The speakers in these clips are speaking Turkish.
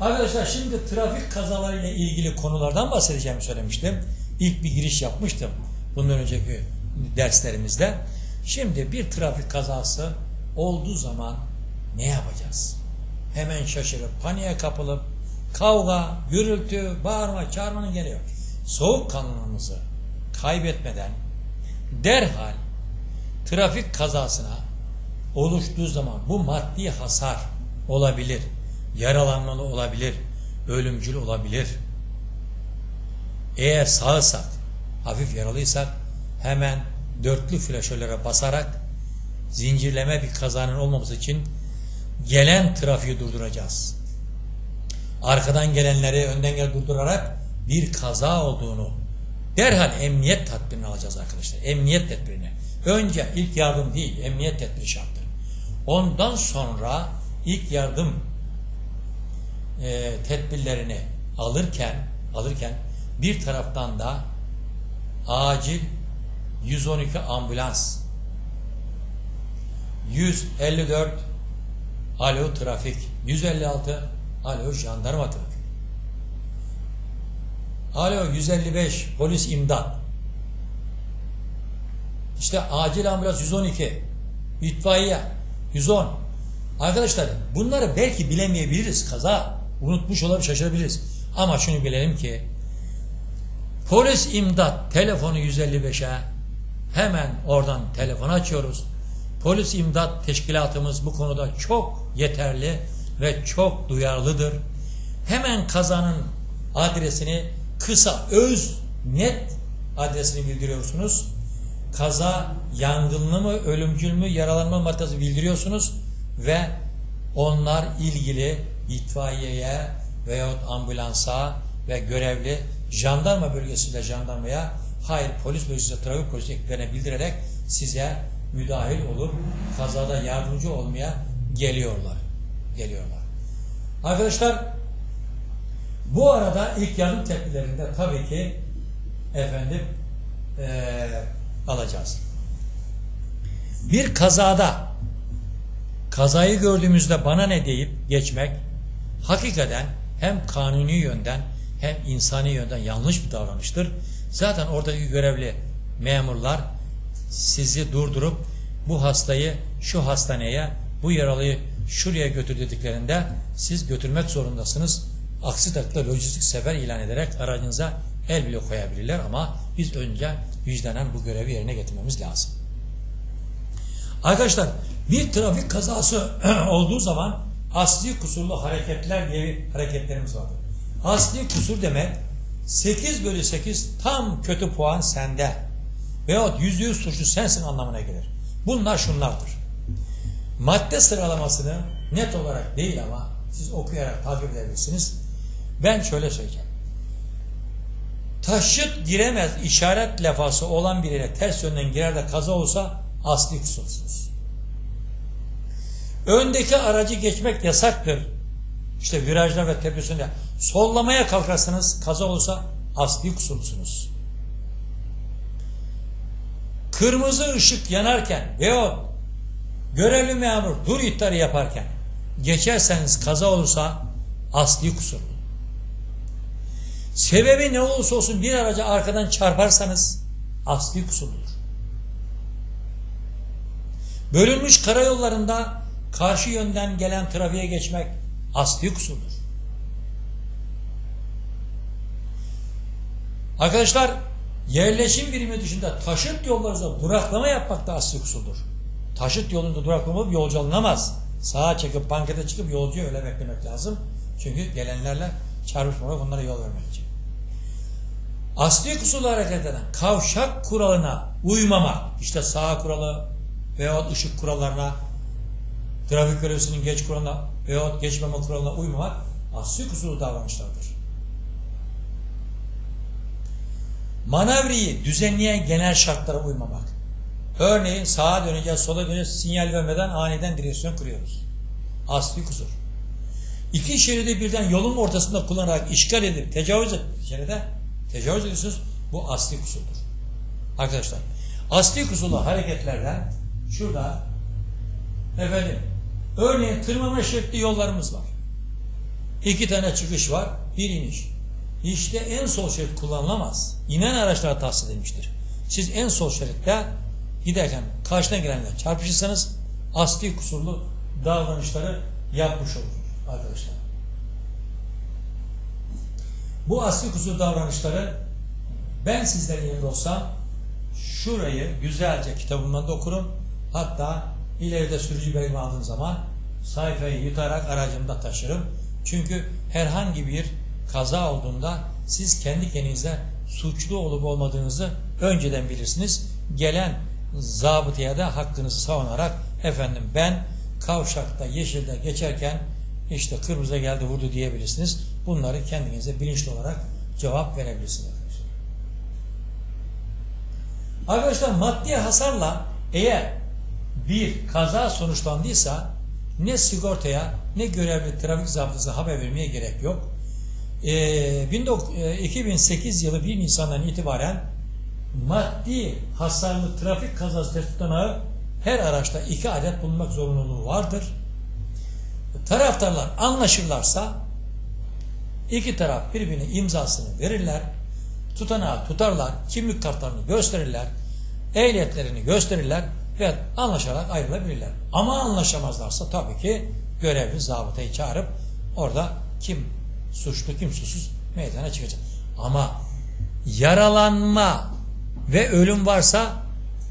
Arkadaşlar şimdi trafik kazalarıyla ilgili konulardan bahsedeceğimi söylemiştim. İlk bir giriş yapmıştım bundan önceki derslerimizde. Şimdi bir trafik kazası olduğu zaman ne yapacağız? Hemen şaşırıp paniğe kapılıp kavga, gürültü, bağırma, çağırmanın geliyor. Soğukkanlılığımızı kaybetmeden derhal trafik kazasına oluştuğu zaman bu maddi hasar olabilir, yaralanmalı olabilir, ölümcül olabilir. Eğer sağırsak, hafif yaralıysak hemen dörtlü flaşörlere basarak zincirleme bir kazanın olmaması için gelen trafiği durduracağız. Arkadan gelenleri önden gel durdurarak bir kaza olduğunu derhal emniyet tedbirini alacağız arkadaşlar. Emniyet tedbirini. Önce ilk yardım değil, emniyet tedbiri şarttır. Ondan sonra ilk yardım e, tedbirlerini alırken alırken bir taraftan da acil 112 ambulans 154 alo trafik 156 alo jandarma trafik. Alo 155 polis imdat. İşte acil ambulans 112 itfaiye 110 arkadaşlar bunları belki bilemeyebiliriz kaza unutmuş olabilir şaşırabiliriz. Ama şunu bilelim ki polis imdat telefonu 155'e hemen oradan telefon açıyoruz. Polis imdat teşkilatımız bu konuda çok yeterli ve çok duyarlıdır. Hemen kazanın adresini kısa öz net adresini bildiriyorsunuz. Kaza yangınlı mı, ölümcül mü, yaralanma maddesi bildiriyorsunuz ve onlar ilgili itfaiyeye veyahut ambulansa ve görevli jandarma bölgesinde jandarmaya hayır polis bölgesinde trafik polisi ekiplerine bildirerek size müdahil olur, kazada yardımcı olmaya geliyorlar. Geliyorlar. Arkadaşlar bu arada ilk yardım tedbirlerinde tabii ki efendim eee alacağız. Bir kazada kazayı gördüğümüzde bana ne deyip geçmek hakikaten hem kanuni yönden hem insani yönden yanlış bir davranıştır. Zaten oradaki görevli memurlar sizi durdurup bu hastayı şu hastaneye, bu yaralıyı şuraya götür dediklerinde siz götürmek zorundasınız. Aksi takdirde lojistik sefer ilan ederek aracınıza el bile koyabilirler ama biz önce vicdanen bu görevi yerine getirmemiz lazım. Arkadaşlar bir trafik kazası olduğu zaman asli kusurlu hareketler diye bir hareketlerimiz vardır. Asli kusur demek 8 bölü 8 tam kötü puan sende veyahut yüzde yüz suçlu sensin anlamına gelir. Bunlar şunlardır. Madde sıralamasını net olarak değil ama siz okuyarak takip edebilirsiniz. Ben şöyle söyleyeceğim. Taşıt giremez işaret lafası olan birine ters yönden girer de kaza olsa asli kusursunuz. Öndeki aracı geçmek yasaktır. İşte virajlar ve tepesinde sollamaya kalkarsanız kaza olsa asli kusursunuz. Kırmızı ışık yanarken veya görevli memur dur ihtarı yaparken geçerseniz kaza olursa asli kusurlu. Sebebi ne olursa olsun bir araca arkadan çarparsanız asli kusurludur. Bölünmüş karayollarında karşı yönden gelen trafiğe geçmek asli kusurdur. Arkadaşlar yerleşim birimi dışında taşıt yollarında duraklama yapmak da asli kusurdur. Taşıt yolunda duraklama yolcu alınamaz. Sağa çekip bankete çıkıp yolcuyu öyle beklemek lazım. Çünkü gelenlerle çarpışmamak onlara yol vermek için. Asli kusurla hareket eden kavşak kuralına uymamak, işte sağ kuralı veyahut ışık kurallarına, trafik görevlisinin geç kuralına veyahut geçmeme kuralına uymamak asli kusurlu davranışlardır. Manevriyi düzenleyen genel şartlara uymamak. Örneğin sağa döneceğiz, sola döneceğiz, sinyal vermeden aniden direksiyon kuruyoruz. Asli kusur. İki şeridi birden yolun ortasında kullanarak işgal edip tecavüz et şeride tecavüz ediyorsunuz. Bu asli kusurdur. Arkadaşlar asli kusurlu hareketlerden şurada efendim örneğin tırmanma şeritli yollarımız var. İki tane çıkış var, bir iniş. İşte en sol şerit kullanılamaz. İnen araçlara tahsis edilmiştir. Siz en sol şeritte giderken karşına gelenle çarpışırsanız asli kusurlu davranışları yapmış olursunuz arkadaşlar. Bu asli kusur davranışları ben sizlerin yerinde olsam şurayı güzelce kitabımdan da okurum. Hatta ileride sürücü belimi aldığım zaman sayfayı yutarak aracımda taşırım. Çünkü herhangi bir kaza olduğunda siz kendi kendinize suçlu olup olmadığınızı önceden bilirsiniz. Gelen zabıtaya da hakkınızı savunarak efendim ben kavşakta yeşilde geçerken işte kırmızı geldi vurdu diyebilirsiniz. Bunları kendinize bilinçli olarak cevap verebilirsiniz arkadaşlar. Maddi hasarla eğer bir kaza sonuçlandıysa ne sigortaya ne görevli trafik zabıtasına haber vermeye gerek yok. Ee, 2008 yılı 1 Nisan'dan itibaren maddi hasarlı trafik kazası tutanağı her araçta iki adet bulunmak zorunluluğu vardır. Taraftarlar anlaşırlarsa iki taraf birbirine imzasını verirler, tutanağı tutarlar, kimlik kartlarını gösterirler, ehliyetlerini gösterirler ve anlaşarak ayrılabilirler. Ama anlaşamazlarsa tabii ki görevli zabıtayı çağırıp orada kim suçlu kim suçsuz meydana çıkacak. Ama yaralanma ve ölüm varsa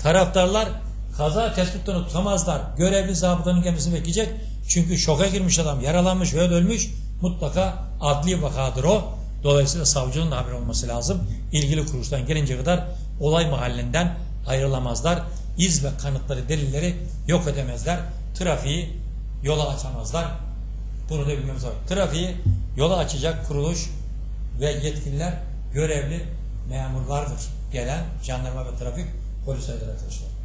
taraftarlar kaza tespitten tutamazlar. Görevli zabıtanın gelmesini bekleyecek. Çünkü şoka girmiş adam yaralanmış ve ölmüş. Mutlaka adli vakadır o. Dolayısıyla savcının da haber olması lazım. İlgili kuruluştan gelince kadar olay mahallinden ayrılamazlar. İz ve kanıtları, delilleri yok edemezler. Trafiği yola açamazlar. Bunu da bilmemiz lazım. Trafiği yola açacak kuruluş ve yetkililer görevli memurlardır. Gelen jandarma ve trafik polislerdir arkadaşlar.